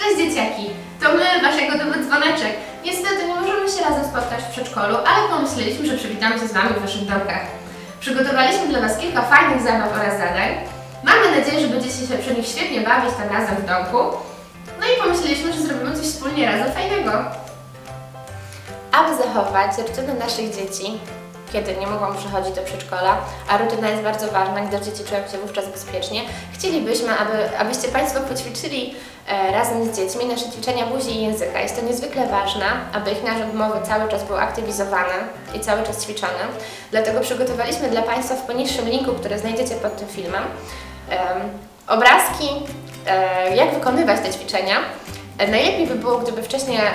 Cześć dzieciaki, to my, waszego domy dzwoneczek. Niestety nie możemy się razem spotkać w przedszkolu, ale pomyśleliśmy, że przywitamy się z wami w waszych domkach. Przygotowaliśmy dla was kilka fajnych zabaw oraz zadań. Mamy nadzieję, że będziecie się przy nich świetnie bawić tam razem w domku. No i pomyśleliśmy, że zrobimy coś wspólnie razem fajnego. Aby zachować rutynę naszych dzieci, kiedy nie mogą przychodzić do przedszkola, a rutyna jest bardzo ważna, gdyż dzieci czują się wówczas bezpiecznie, chcielibyśmy, aby, abyście Państwo poćwiczyli e, razem z dziećmi nasze ćwiczenia buzi i języka. Jest to niezwykle ważne, aby ich narząd mowy cały czas był aktywizowany i cały czas ćwiczony. Dlatego przygotowaliśmy dla Państwa w poniższym linku, który znajdziecie pod tym filmem, em, obrazki, e, jak wykonywać te ćwiczenia. E, Najlepiej by było, gdyby wcześniej e,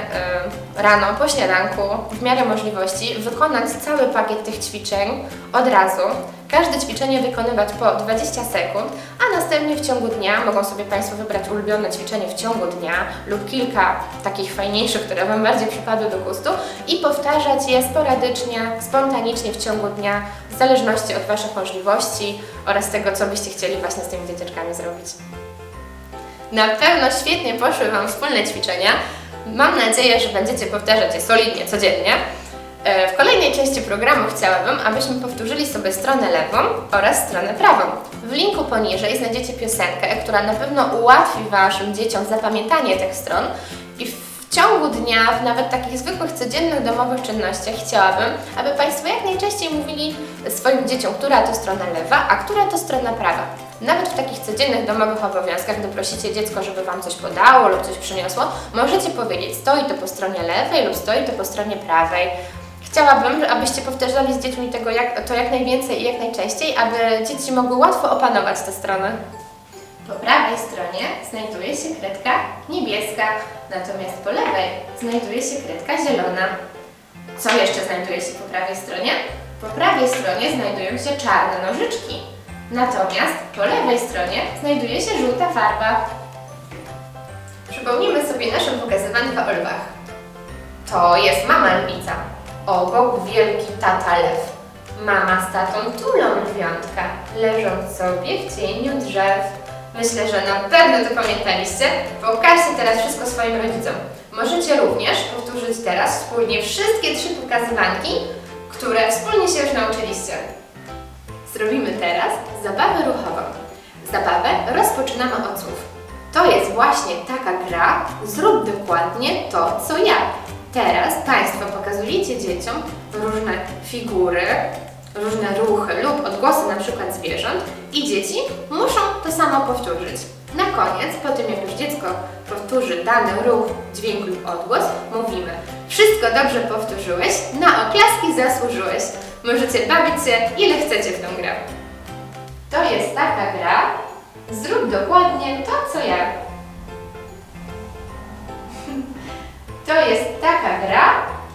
rano, po śniadanku, w miarę możliwości, wykonać cały pakiet tych ćwiczeń od razu. Każde ćwiczenie wykonywać po 20 sekund, a następnie w ciągu dnia mogą sobie Państwo wybrać ulubione ćwiczenie w ciągu dnia lub kilka takich fajniejszych, które Wam bardziej przypadły do gustu i powtarzać je sporadycznie, spontanicznie w ciągu dnia, w zależności od Waszych możliwości oraz tego, co byście chcieli właśnie z tymi dzieciaczkami zrobić. Na pewno świetnie poszły Wam wspólne ćwiczenia. Mam nadzieję, że będziecie powtarzać je solidnie, codziennie. E, W kolejnej części programu chciałabym, abyśmy powtórzyli sobie stronę lewą oraz stronę prawą. W linku poniżej znajdziecie piosenkę, która na pewno ułatwi Waszym dzieciom zapamiętanie tych stron i w ciągu dnia, w nawet takich zwykłych, codziennych, domowych czynnościach chciałabym, aby Państwo jak najczęściej mówili swoim dzieciom, która to strona lewa, a która to strona prawa. Nawet w takich codziennych domowych obowiązkach, gdy prosicie dziecko, żeby Wam coś podało lub coś przyniosło, możecie powiedzieć stoi to po stronie lewej lub stoi to po stronie prawej. Chciałabym, abyście powtarzali z dziećmi tego jak, to jak najwięcej i jak najczęściej, aby dzieci mogły łatwo opanować te strony. Po prawej stronie znajduje się kredka niebieska, natomiast po lewej znajduje się kredka zielona. Co jeszcze znajduje się po prawej stronie? Po prawej stronie znajdują się czarne nożyczki, natomiast po lewej stronie znajduje się żółta farba. Przypomnijmy sobie nasze pokazywanko o lwach. To jest mama lwica, obok wielki tata lew. Mama z tatą tulą lwiątka, leżąc sobie w cieniu drzew. Myślę, że na pewno to pamiętaliście. Pokażcie teraz wszystko swoim rodzicom. Możecie również powtórzyć teraz wspólnie wszystkie trzy pokazywanki, które wspólnie się już nauczyliście. Zrobimy teraz zabawę ruchową. Zabawę rozpoczynamy od słów. To jest właśnie taka gra, zrób dokładnie to, co ja. Teraz Państwo pokazujecie dzieciom różne figury, różne ruchy lub odgłosy przykład zwierząt i dzieci muszą to samo powtórzyć. Na koniec, po tym jak już dziecko powtórzy dany ruch, dźwięk lub odgłos, mówimy Wszystko dobrze powtórzyłeś, na oklaski zasłużyłeś. Możecie bawić się ile chcecie w tą grę. To jest taka gra, zrób dokładnie to, co ja. To jest taka gra,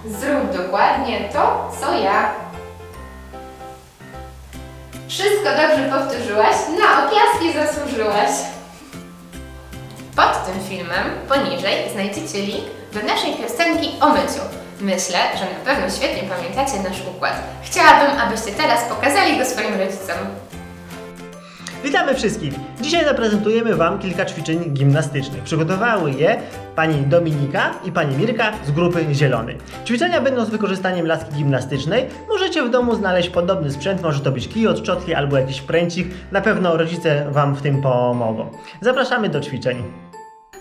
zrób dokładnie to, co ja. Wszystko dobrze powtórzyłaś, na oklaski zasłużyłaś. Pod tym filmem, poniżej, znajdziecie link do naszej piosenki o myciu. Myślę, że na pewno świetnie pamiętacie nasz układ. Chciałabym, abyście teraz pokazali go swoim rodzicom. Witamy wszystkich! Dzisiaj zaprezentujemy Wam kilka ćwiczeń gimnastycznych. Przygotowały je pani Dominika i pani Mirka z grupy Zielonej. Ćwiczenia będą z wykorzystaniem laski gimnastycznej. Możecie w domu znaleźć podobny sprzęt, może to być kij od szczotki albo jakiś pręcik. Na pewno rodzice Wam w tym pomogą. Zapraszamy do ćwiczeń.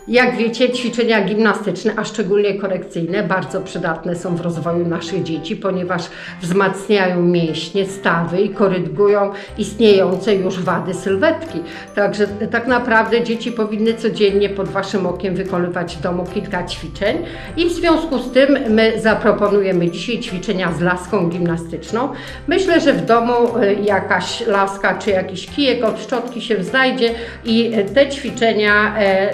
Jak wiecie, ćwiczenia gimnastyczne, a szczególnie korekcyjne, bardzo przydatne są w rozwoju naszych dzieci, ponieważ wzmacniają mięśnie, stawy i korygują istniejące już wady sylwetki. Także tak naprawdę dzieci powinny codziennie pod Waszym okiem wykonywać w domu kilka ćwiczeń i w związku z tym my zaproponujemy dzisiaj ćwiczenia z laską gimnastyczną. Myślę, że w domu e, jakaś laska czy jakiś kijek od szczotki się znajdzie i te ćwiczenia e,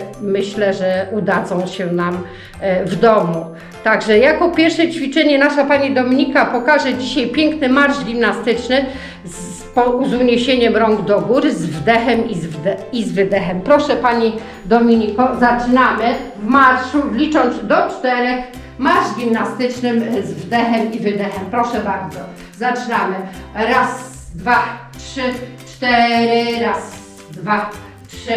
myślę, że udadzą się nam e, w domu. Także jako pierwsze ćwiczenie nasza Pani Dominika pokaże dzisiaj piękny marsz gimnastyczny z, po, z uniesieniem rąk do góry, z wdechem i z, wde, i z wydechem. Proszę Pani Dominiko, zaczynamy w marszu, licząc do czterech. Marsz gimnastycznym z wdechem i wydechem. Proszę bardzo. Zaczynamy. Raz, dwa, trzy, cztery. Raz, dwa, trzy,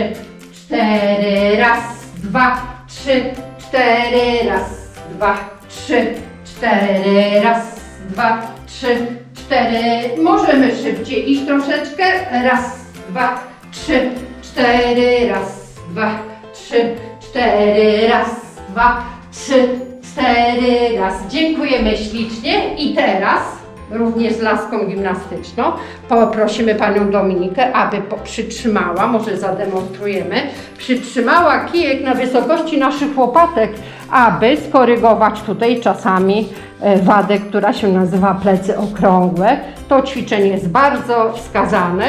cztery. Raz, dwa, trzy, cztery, raz, dwa, trzy, cztery, raz, dwa, trzy, cztery. Możemy szybciej iść troszeczkę. Raz, dwa, trzy, cztery, raz, dwa, trzy, cztery, raz, dwa, trzy, cztery, raz. Dziękujemy ślicznie i teraz również z laską gimnastyczną poprosimy Panią Dominikę, aby przytrzymała, może zademonstrujemy, przytrzymała kijek na wysokości naszych łopatek, aby skorygować tutaj czasami e, wadę, która się nazywa plecy okrągłe. To ćwiczenie jest bardzo wskazane.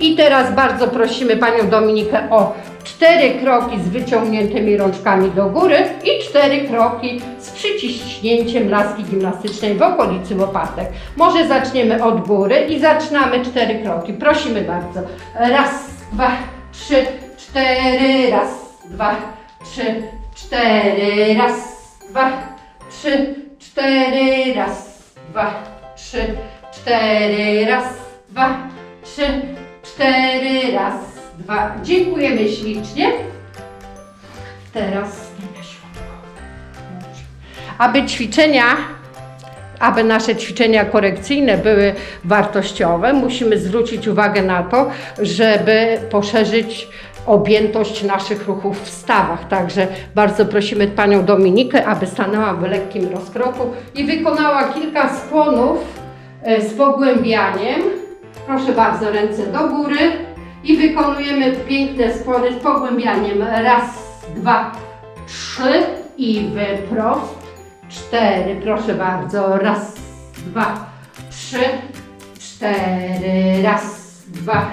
I teraz bardzo prosimy Panią Dominikę o cztery kroki z wyciągniętymi rączkami do góry i cztery kroki z przyciśnięciem laski gimnastycznej w okolicy łopatek. Może zaczniemy od góry i zaczynamy cztery kroki. Prosimy bardzo. Raz, dwa, trzy, cztery, raz, dwa, trzy, cztery, raz, dwa, trzy, cztery, raz, dwa, trzy, cztery, raz, dwa, trzy, cztery, raz, dwa. Dziękujemy ślicznie. Teraz. Aby ćwiczenia, aby nasze ćwiczenia korekcyjne były wartościowe, musimy zwrócić uwagę na to, żeby poszerzyć objętość naszych ruchów w stawach. Także bardzo prosimy Panią Dominikę, aby stanęła w lekkim rozkroku i wykonała kilka skłonów e, z pogłębianiem. Proszę bardzo, ręce do góry i wykonujemy piękne skłony z pogłębianiem. Raz, dwa, trzy i wyprost. Cztery, proszę bardzo. Raz, dwa, trzy, cztery. Raz, dwa,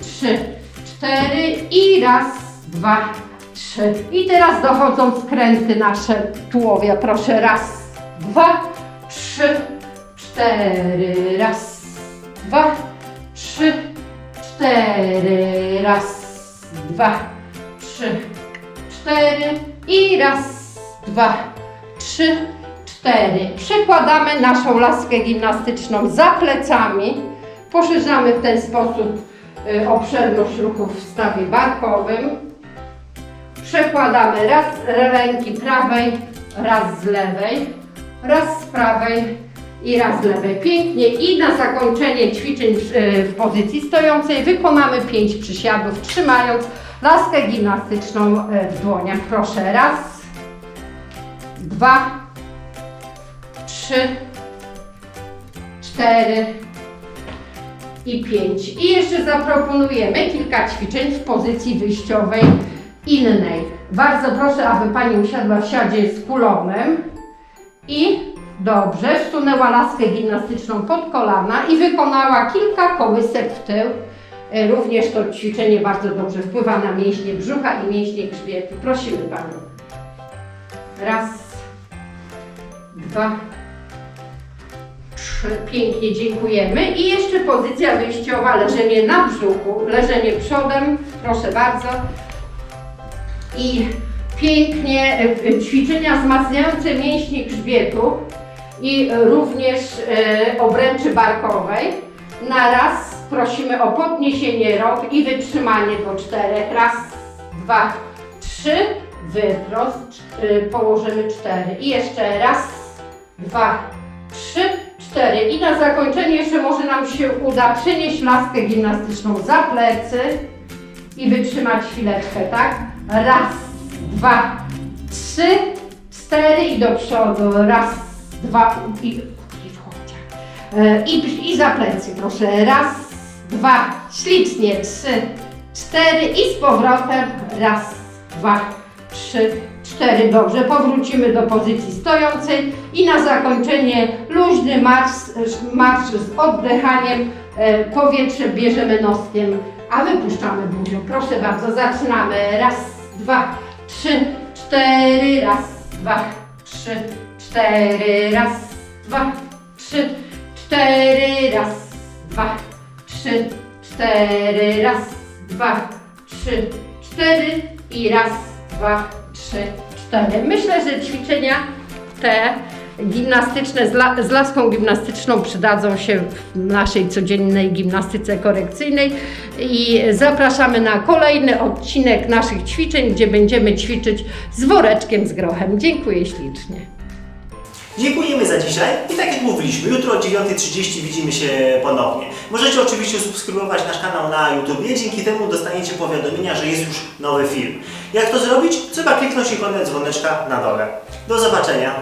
trzy, cztery i raz, dwa, trzy. I teraz dochodzą skręty nasze tułowia. Proszę, raz, dwa, trzy, cztery. Raz, dwa, trzy, cztery. Raz, dwa, trzy, cztery i raz, dwa, trzy, cztery. Przekładamy naszą laskę gimnastyczną za plecami. Poszerzamy w ten sposób y, obszerność ruchów w stawie barkowym. Przekładamy raz z ręki prawej, raz z lewej, raz z prawej i raz lewej. Pięknie i na zakończenie ćwiczeń w, y, w pozycji stojącej wykonamy 5 przysiadów, trzymając laskę gimnastyczną y, w dłoniach. Proszę, raz, dwa, trzy, cztery i pięć. I jeszcze zaproponujemy kilka ćwiczeń w pozycji wyjściowej innej. Bardzo proszę, aby Pani usiadła w siadzie z kulonem i dobrze, wsunęła laskę gimnastyczną pod kolana i wykonała kilka kołysek w tył. E, Również to ćwiczenie bardzo dobrze wpływa na mięśnie brzucha i mięśnie grzbietu. Prosimy Panią. Raz, dwa, trzy. Pięknie dziękujemy. I jeszcze pozycja wyjściowa, leżenie na brzuchu, leżenie przodem. Proszę bardzo. I pięknie e, e, ćwiczenia wzmacniające mięśnie grzbietu i również e, obręczy barkowej. Na raz prosimy o podniesienie rąk i wytrzymanie do czterech. Raz, dwa, trzy. Wyprost. e, Położymy cztery. I jeszcze raz, dwa, trzy, cztery. I na zakończenie jeszcze może nam się uda przenieść laskę gimnastyczną za plecy i wytrzymać chwileczkę, tak? Raz, dwa, trzy, cztery i do przodu. Raz, dwa i, i. E, I, I za plecy, proszę. Raz, dwa, ślicznie. Trzy, cztery i z powrotem. Raz, dwa, trzy, cztery. Dobrze, powrócimy do pozycji stojącej i na zakończenie luźny marsz, marsz z oddychaniem. E, Powietrze bierzemy noskiem, a wypuszczamy buzią. Proszę bardzo, zaczynamy. Raz, dwa, trzy, cztery. Raz, dwa, trzy, cztery. Raz, dwa, trzy, cztery. Raz, dwa, trzy, cztery. Raz, dwa, trzy, cztery i raz, dwa, trzy, cztery. Myślę, że ćwiczenia te gimnastyczne z, la, z laską gimnastyczną przydadzą się w naszej codziennej gimnastyce korekcyjnej i zapraszamy na kolejny odcinek naszych ćwiczeń, gdzie będziemy ćwiczyć z woreczkiem z grochem. Dziękuję ślicznie. Dziękujemy za dzisiaj i tak jak mówiliśmy, jutro o 9.30 widzimy się ponownie. Możecie oczywiście subskrybować nasz kanał na YouTube, dzięki temu dostaniecie powiadomienia, że jest już nowy film. Jak to zrobić? Trzeba kliknąć ikonę dzwoneczka na dole. Do zobaczenia.